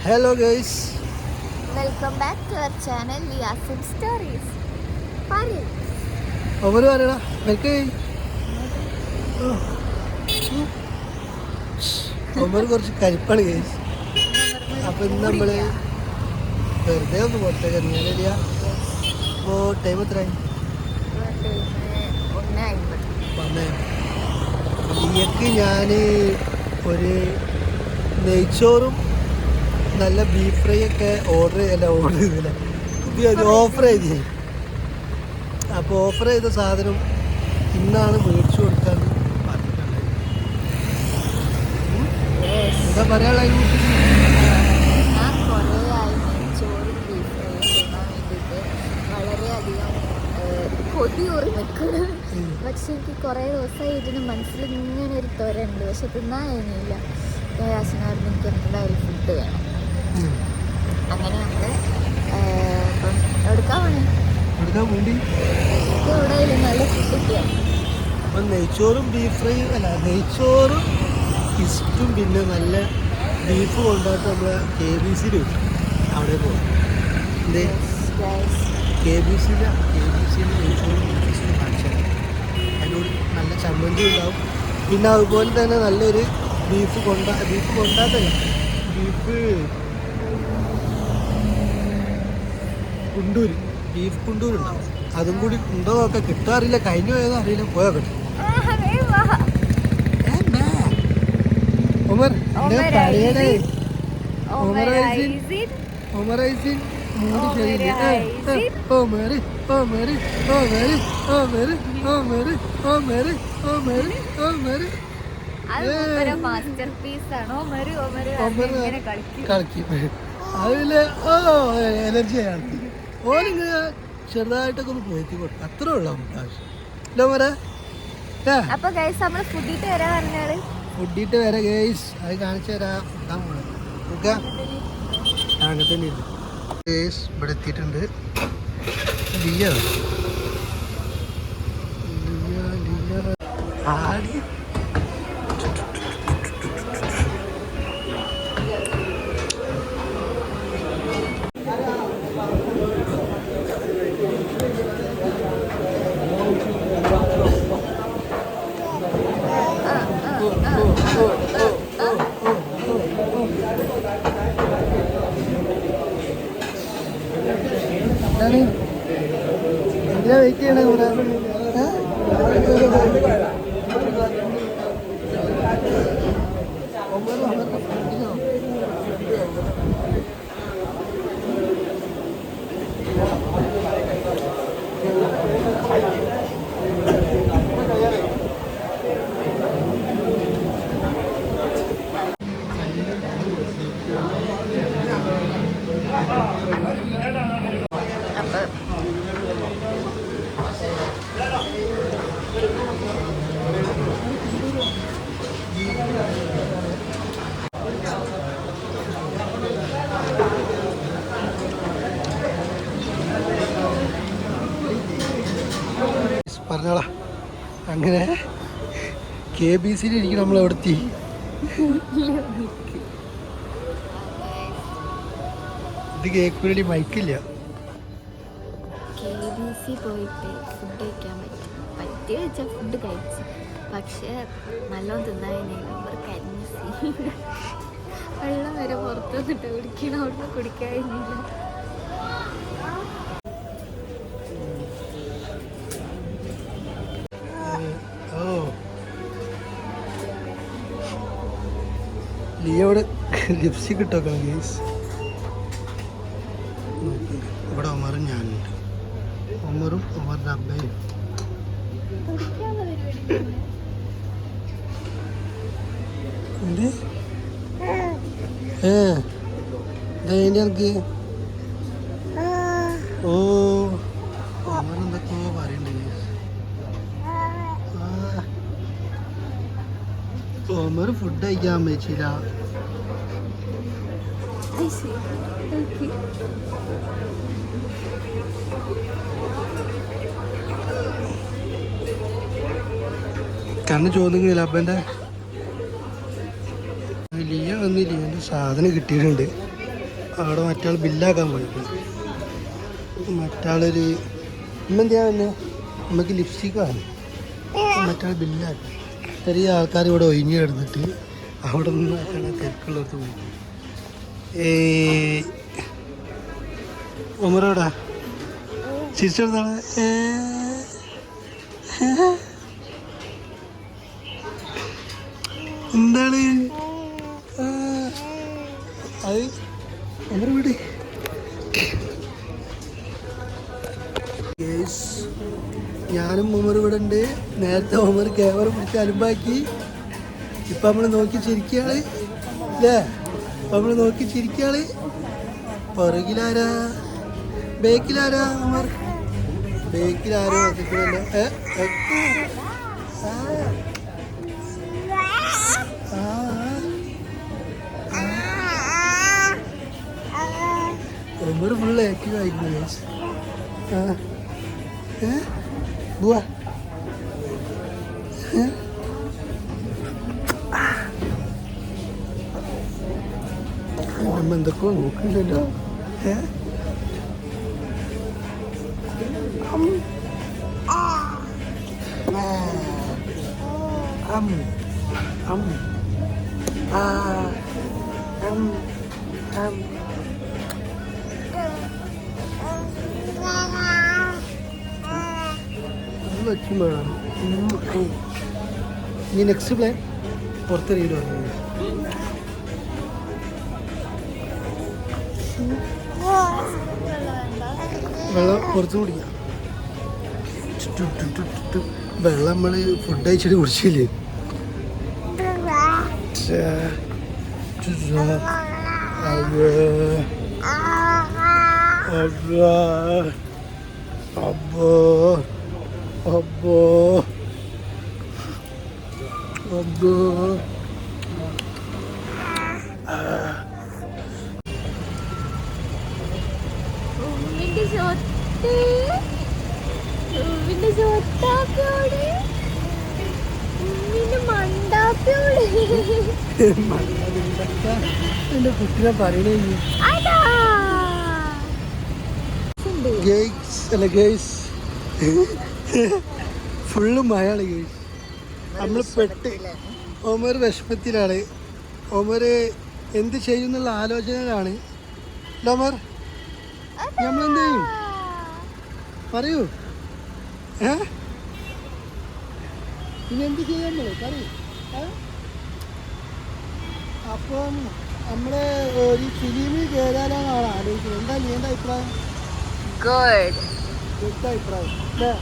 Hello guys welcome back to our channel വിയാസിൻ stories പറയൂ ഒരു പറയടാ എനിക്ക് ഒമ്പത് കുറച്ച് കരിപ്പാണ് ഗൈസ് അപ്പൊ ഇന്ന് നമ്മൾ വെറുതെ ഒന്ന് പോട്ടെ ഇറങ്ങിയാലില്ല അപ്പോ ടൈം എത്രയായി? ഈയക്ക് ഞാൻ ഒരു നെയ്ച്ചോറും നല്ല ബീഫ് ഫ്രൈ ഒക്കെ ഓർഡർ ചെയ്യല്ല ഓർഡർ ചെയ്തില്ല? ഓഫർ ചെയ്തേ അപ്പോൾ ഓഫർ ചെയ്ത സാധനം ഇന്നാണ് മേടിച്ചു കൊടുക്കാൻ? എന്താ പറയാനുള്ള പക്ഷെ എനിക്ക് കുറേ ദിവസമായി ഇതിന് മനസ്സിൽ ഇങ്ങനെ ഒരു തൊരണ്ട് പക്ഷെ തിന്നാൻ കഴിഞ്ഞില്ല എനിക്ക് എന്തായാലും ഫുഡ് വേണം. അങ്ങനെ നമ്മൾ ഇപ്പം എടുക്കാൻ വേണേ എടുക്കാൻ വേണ്ടി? എനിക്ക് നല്ല ഫുഡ് കിട്ടിയാൽ അപ്പം നെയ്ച്ചോറും ബീഫ് ഫ്രൈ അല്ല നെയ്ച്ചോറും ഇഷ്ടും പിന്നെ നല്ല ബീഫ് കൊണ്ടായിട്ട് നമ്മൾ കെ ബി സിയിൽ കിട്ടും അവിടെ പോകും എന്തേ? കെ ബി സിയിലെ കെ ബി സിയിൽ നെയ്ച്ചോറും ബീഫ് ഇസ്റ്റും കാണിച്ചാൽ അതിനോട് നല്ല ചമ്മന്തി ഉണ്ടാവും. പിന്നെ അതുപോലെ തന്നെ നല്ലൊരു ബീഫ് കൊണ്ട ബീഫ് കൊണ്ടാത്തല്ല ബീഫ് കുണ്ടൂര് ബീഫ് കുണ്ടൂർ ഉണ്ടാവും. അതും കൂടി ഉണ്ടോ ഒക്കെ കിട്ടാറില്ല. കഴിഞ്ഞു പോയതോ അറിയില്ല. പോയോ കിട്ടും ഒമർ ഞാൻ പറയണേ ഒമറൈസിൻ ഒമറൈസിൻ മൂന്ന് ശരി ഒമർ ഒമർ ഒമർ ഒമർ ഒമർ ഒമർ ഒമർ ഒമർ മാസ്റ്റർ പീസ് ആണോ. ഒമര് ഒമര് ഇങ്ങനെ കളിക്കും? കളിക്കും. അതിൽ ഓ എനർജി ആണ് ഓനിങ്ങനെ ചെറുതായിട്ടൊക്കെ ഒന്ന് പോയി കൊടുക്കും. അത്രേ ഉള്ളൂ നമുക്ക് ആവശ്യം. അപ്പൊ ഗൈസ് ഫുഡിട്ട് വരാൻ പറഞ്ഞാൽ? ഫുഡിട്ട് വരെ ഗേസ് അത് കാണിച്ചു തരാം. നോക്കുക അങ്ങനെ തന്നെ ഗേസ് ഇവിടെ എത്തിയിട്ടുണ്ട്. ലിയ. ലിയ ലിയ. ആടി. ബൈക്കാണ് ഇവിടെ. കെ ബി സിയിൽ ഇരിക്കും നമ്മൾ എവിടെത്തി ഇത് കേൾക്കൂലി മൈക്കില്ല. കെ പക്ഷേ നല്ലോണം സീൻ വെള്ളം വരെ പുറത്തുനിന്നിട്ട് കുടിക്കണം. അവിടുന്ന് കുടിക്കാൻ ലിയോട് ലിപ്സ്റ്റിക് ഇട്ടോക്കണം ഗേസ്? ഇവിടെ ഒമറും ഞാനുണ്ട്. ഒമറും ഒമറിന്റെ ഇതെന്റെ എനിക്ക് ഓ ഒമറെന്തൊക്കെയോ പറയണ്ടേ ഒരു ഫുഡ് കഴിക്കാൻ വെച്ചില്ല കണ്ണ് ചോദിക്കുന്നില്ല അപ്പന്റെ വലിയ വന്നില്ല എന്റെ സാധനം കിട്ടിയിട്ടുണ്ട്. അവിടെ മറ്റാൾ ബില്ലാക്കാൻ പോയിട്ടുണ്ട്. മറ്റാളൊരു ഇമ്മെന്തിയാ വന്നെ? നമുക്ക് ലിപ്സ്റ്റിക്കാണ് മറ്റാൾ ബില്ലാക്കി. ചെറിയ ആൾക്കാർ ഇവിടെ ഒഴിഞ്ഞു കിടന്നിട്ട് അവിടെ നിന്ന് തിരക്കുള്ളടത്ത് പോയി. ഏ ഒമറോടാ ചിരിച്ചെടുത്താണ് എന്താണ്? അത് ഒമർ വീട് ഞാനും ഉമർ ഇവിടെ ഉണ്ട്. നേരത്തെ ഉമർ ക്യാമറ പിടിച്ച് അലുമ്പാക്കി. ഇപ്പം നമ്മൾ നോക്കി ചിരിക്കുകയാണ്. അല്ലേ നമ്മൾ നോക്കി ചിരിക്കുകയാണ്. പുറകിലാരാ? ബേക്കിലാരാ ഉമർ? ബേക്കിലാരോ. ആ. ഒമർ ഫുള്ള് ആക്റ്റീവ് ആയിരുന്നു. ഏ? ആ ഏ ബുവാ ഏ? അമ്മ എന്തൊക്കെയോ നോക്കുന്നുണ്ടല്ലോ ഏ അം. ആ. അം. അം. ആ. അം. അം. ഇത് വെച്ചും വേണം നെക്സ്റ്റ് പ്ലാൻ പുറത്തെറിയില്ല വെള്ളം പുറത്ത് കുടിക്കാം. വെള്ളം നമ്മൾ ഫുഡ് കഴിച്ചിട്ട് കുടിച്ചില്ലേ. അബ്ബാ. അബ്ബോ. അബ്ബോ. എന്റെ കുട്ടിനെ പറയണേ. ഗേയ്സ് അല്ല ഗേയ്സ് ഫുള്ള് മഴയാണ് നമ്മൾ പെട്ട് ഒമർ വിഷമത്തിലാണ്. ഒമർ എന്ത് ചെയ്യും ഡോമർ ഒമർ നമ്മൾ എന്ത് ചെയ്യും? പറയൂ. ഏ? ഇനി എന്ത് ചെയ്യാൻ പറയൂ? പറയൂ. അപ്പം നമ്മളെ ഒരു ഫിലിമിൽ കയറാനാണ് ആലോചിക്കുന്നത്. എന്താ നീ എന്താ അഭിപ്രായം? ഗുഡ് അഭിപ്രായം. അല്ലേ?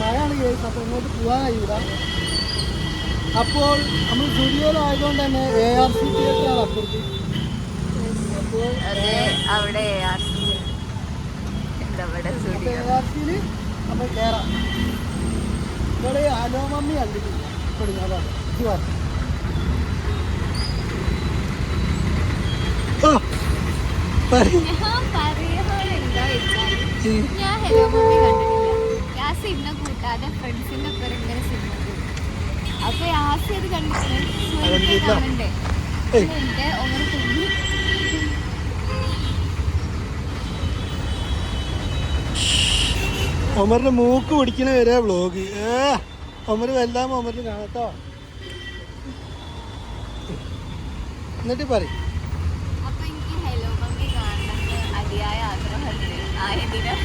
മഴയാണ് കേസ് അപ്പോൾ ഇങ്ങോട്ട് പോകാൻ കഴിയില്ല അപ്പോൾ നമ്മൾ സ്റ്റുഡിയോയിലായതുകൊണ്ട് തന്നെ എ ആർ സി തിയേറ്ററാണ് അപ്പുറത്ത് അപ്പോൾ അതെ അവിടെ ഇവിടെ അപ്പോൾ studio. എ ആർ സിയിൽ നമ്മൾ കയറാം ഇവിടെ ഹലോ മമ്മി കണ്ടിട്ടില്ല ഞാൻ പറയാം ഇത് പറ. ഓ, പറയ്. ഞാൻ പറയുന്നത് എന്താ വെച്ചാൽ ഉം. ഞാൻ ഹലോ മമ്മി കണ്ടിട്ടില്ല സിനിമ ഫ്രണ്ട്സിന്റെ ഒപ്പം ഇങ്ങനെ സിനിമ അപ്പൊ ആസി അത് കണ്ടിട്ട് കാണണ്ടേ ഏയ്. എന്റെ ഒന്നര ഒമറിന്റെ മൂക്ക് പിടിക്കണ വരെ വ്ലോഗ് ഏ ഒമർ വല്ലാം ഒമറിന് കാണട്ടോ എന്നിട്ട് പറയും. അപ്പൊ എനിക്ക് ഹലോ മമ്മി കാണണമെന്ന് അതിയായ ആഗ്രഹമുണ്ട്. ആയതിനും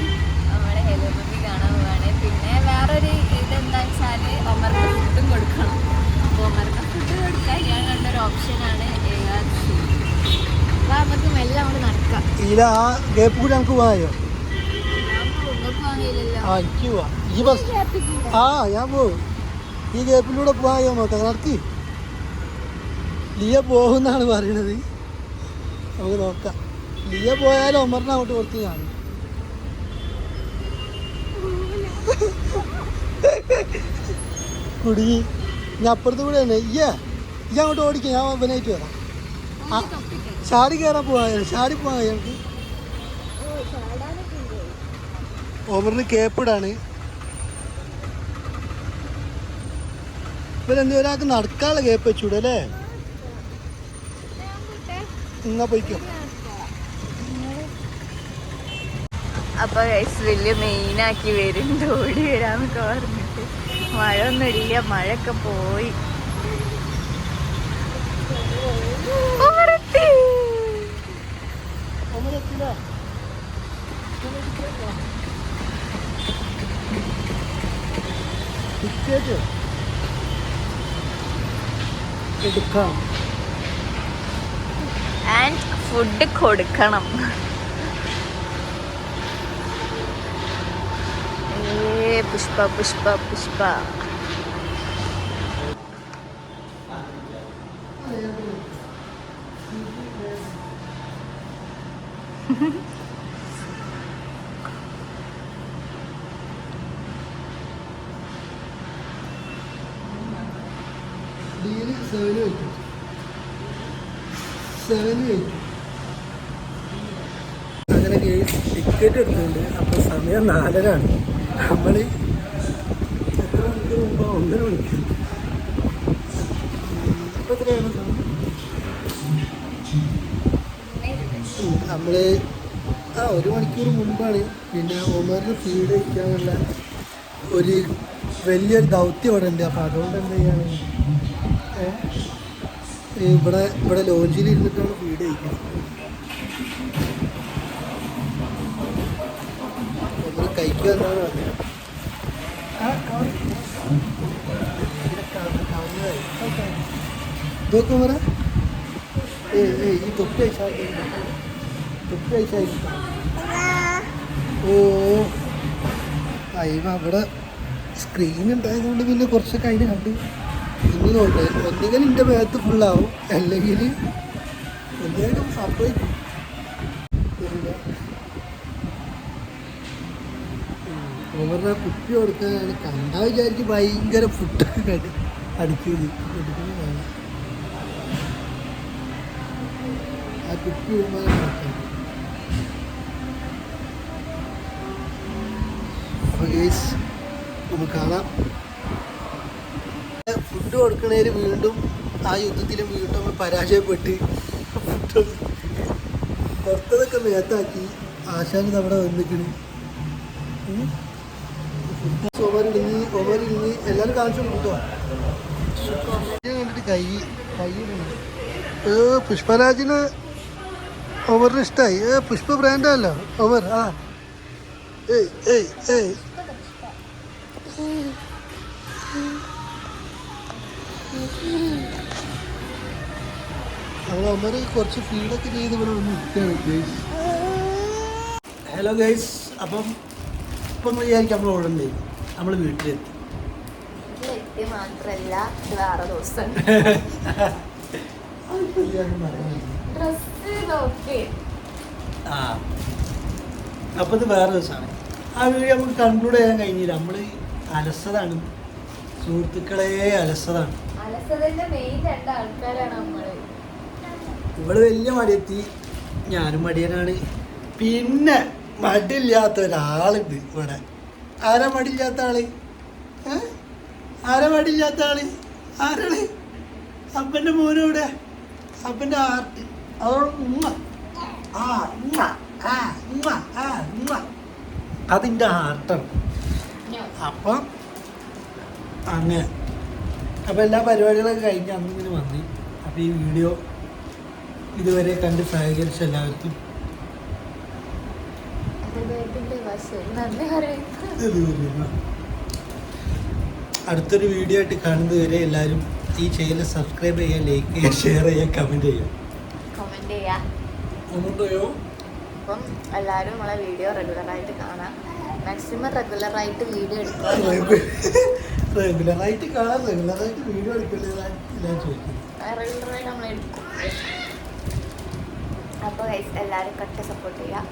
നമ്മൾ ഹലോ മമ്മി കാണാൻ പോവാണ്. പിന്നെ വേറൊരു ഇതെന്താ വെച്ചാൽ ഒമറിന് ഫുഡും കൊടുക്കണം അപ്പൊ ഒമറിന് ഫുഡ് കൊടുക്കാൻ ഞാൻ കണ്ടൊരു ഓപ്ഷനാണ് നമുക്ക് ആ കൂടി പോകാനോ ആ എനിക്ക് പോവാ. ഈ ബസ് ആ ഞാൻ പോവും. ഈ ഗേപ്പിലൂടെ പോകായോ നോക്കാം നടത്തി ലിയ പോകുന്നാണ് പറയണത്. നമുക്ക് നോക്കാം. ലിയ പോയാലും ഒമറിനെ അങ്ങോട്ട് കൊടുത്ത് കാണും. കുടുങ്ങി. ഞാൻ അപ്പുറത്ത് കൂടെ തന്നെ. ഇയ്യ. ഇയ്യ അങ്ങോട്ട് ഓടിക്കും ഞാൻ ഓപ്പനായിട്ട് വരാം. ആ. ചാടി കയറാൻ പോവാ ചാടി പോവാ ഞങ്ങൾക്ക് ഓവറിന് കേപ്പിടാണ് ഇവരെന്ത് ഒരാൾക്ക് നടക്കാനുള്ള കേപ്പ് വെച്ചൂടെ അല്ലേ? എന്നാ പോയിക്കോ. അപ്പൊ വലിയ മെയിനാക്കി വരുന്നുണ്ട് ഓടി വരാന്നൊക്കെ പറഞ്ഞിട്ട്. മഴ ഒന്നും ഇല്ല മഴയൊക്കെ പോയി ഉമ്മറത്തി. ടിക്കറ്റ് എടുക്കാം ആൻഡ് ഫുഡ് കൊടുക്കണം. പുഷ്പ പുഷ്പ പുഷ്പ. സെവന് എയ്റ്റും സെവനും എയ്റ്റും അങ്ങനെ ടിക്കറ്റ് എടുത്തിട്ടുണ്ട് അപ്പോൾ സമയം നാലരാണ്. നമ്മൾ എത്ര മണിക്കൂർ മുമ്പ് ഒന്നര മണിക്കൂർ നമ്മൾ ആ ഒരു മണിക്കൂർ മുമ്പാണ് പിന്നെ ഒമറിന് ഫീഡ് കഴിക്കാനുള്ള ഒരു വലിയൊരു ദൗത്യം ഇവിടെ ഉണ്ട് അപ്പോൾ അതുകൊണ്ട് എന്ത് ചെയ്യാണ്? ഇവിടെ ഇവിടെ ലോഞ്ചിൽ ഇരുന്നിട്ടാണ് ഫീഡ് കഴിക്കുന്നത്. ഒമർ കഴിക്കുക എന്നാണ് പറഞ്ഞത്. ഇതൊക്കെ ഉമറ ഏയ് ഏയ് ഈ തൊപ്പി അയച്ചാൽ തൊപ്പി അയച്ചാൽ ഓ അയ്യ അവിടെ സ്ക്രീൻ ഉണ്ടായതുകൊണ്ട് പിന്നെ കുറച്ചൊക്കെ അതിന് കണ്ട്. ഇനി നോക്കട്ടെ ഒന്നുകിൽ എന്റെ മേത്ത് ഫുള്ളാവും അല്ലെങ്കിൽ എന്തെങ്കിലും സംഭവിക്കും. ഓവറിനെ കുപ്പി കൊടുക്കാനാണ്. കണ്ടാ വിചാരിച്ച് ഭയങ്കര ഫുഡ് അടിക്കുന്നത്. ആ കുപ്പി വിടുമ്പോൾ നമുക്ക് കാണാം. ഫുഡ് കൊടുക്കണേൽ വീണ്ടും ആ യുദ്ധത്തിൽ വീണ്ടും നമ്മൾ പരാജയപ്പെട്ട് പുറത്തതൊക്കെ മേത്താക്കി ആശാൻ നമ്മുടെ വന്നിക്കണ്. ഒവരിടുന്ന് ഒവരിടുന്ന് എല്ലാവരും കാണിച്ചു കൊടുത്തോ കണ്ടിട്ട് കൈ കൈ. ഏ പുഷ്പരാജിന് ഓവറിന് ഇഷ്ടമായി ഏ പുഷ്പ ബ്രാൻഡല്ലോ ഓവർ ആ. ഏയ് ഏയ് ഏയ്. കുറച്ച് ഫീഡൊക്കെ ചെയ്ത് ഇവിടെ വന്ന് നിൽക്കുകയാണ് ഗൈസ് ഹലോ ഗൈസ് അപ്പം ഇപ്പം വിചാരിക്കും നമ്മൾ ഓടണ്ടേ നമ്മൾ വീട്ടിലെത്തി. മാത്രല്ല ഇത് വേറെ ദിവസം. അപ്പോൾ ഇത് വേറെ ദിവസമാണ്. ആ വീഡിയോ നമുക്ക് കൺക്ലൂഡ് ചെയ്യാൻ കഴിഞ്ഞില്ല. നമ്മൾ അലസതാണ്. സുഹൃത്തുക്കളെ അലസതാണ്. ഇവിടെ വലിയ മടിയെത്തി. ഞാനും മടിയനാണ്. പിന്നെ മടിയില്ലാത്ത ഒരാളുണ്ട് ഇവിടെ. ആരാ മടിയില്ലാത്ത ആൾ? ആരാ മടിയില്ലാത്ത ആൾ? ആരാണ്? അപ്പന്റെ മോനോടെ അപ്പന്റെ ആർട്ട് അതോട് ഉമ്മ. ആ ഉമ്മ. ആ ഉമ്മ. ആ ഉമ്മ. അതിന്റെ ആർട്ടാണ് അപ്പം അങ്ങനെ അപ്പം എല്ലാ പരിപാടികളൊക്കെ കഴിഞ്ഞ് അന്ന് വന്നി. അപ്പോൾ അപ്പം ഈ വീഡിയോ ഇതുവരെ കണ്ട് സഹകരിച്ച എല്ലാവർക്കും അടുത്തൊരു വീഡിയോ ആയിട്ട് കാണുന്നത് വരെ എല്ലാവരും ഈ ചാനൽ സബ്സ്ക്രൈബ് ചെയ്യുക ലൈക്ക് ചെയ്യുക ഷെയർ ചെയ്യുക കമന്റ് ചെയ്യുക. കമന്റ് ചെയ്യാ ഒന്നുണ്ടോ അപ്പം എല്ലാവരും നമ്മളെ വീഡിയോ റെഗുലറായിട്ട് കാണാം. മാക്സിമം റെഗുലറായിട്ട് വീഡിയോ എടുക്കുക. റെഗുലറായിട്ട് കാണാം. റെഗുലറായിട്ട് വീഡിയോ എടുക്കില്ല ഞാൻ ചോദിക്കുന്നത്. റെഗുലറായിട്ട് നമ്മൾ എടുക്കും. അപ്പോൾ എല്ലാവരും കട്ട് സപ്പോർട്ട് ചെയ്യുക.